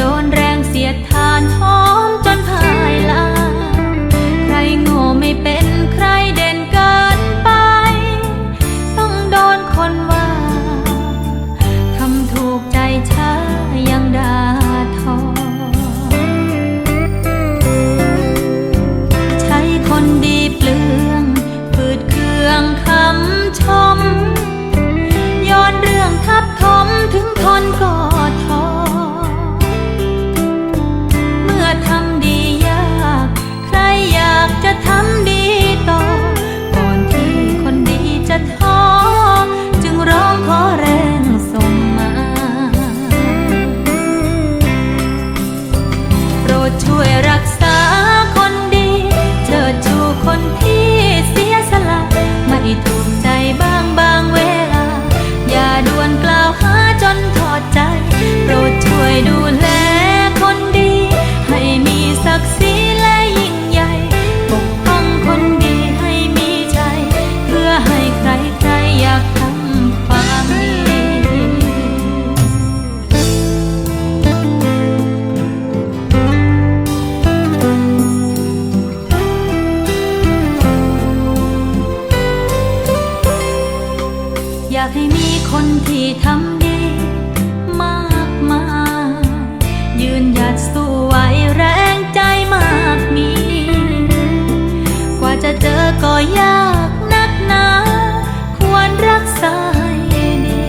don ากให้มีคนที่ทำดีมากมายยืนหยัดสู้ไว้แรงใจมากมี กว่าจะเจอก็ยากนักหนา ควรรักษาให้ดี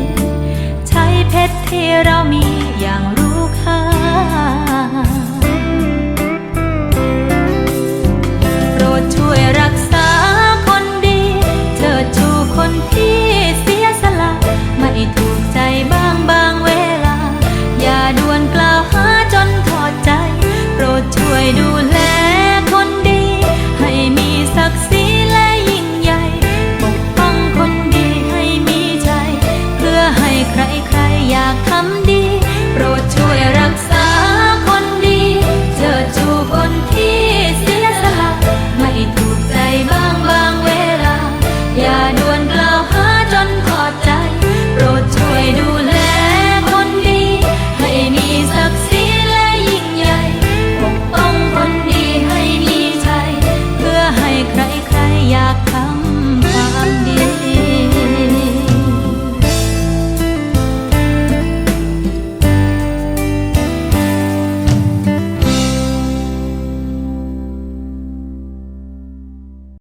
ใช้เพชรที่เรามีอย่าง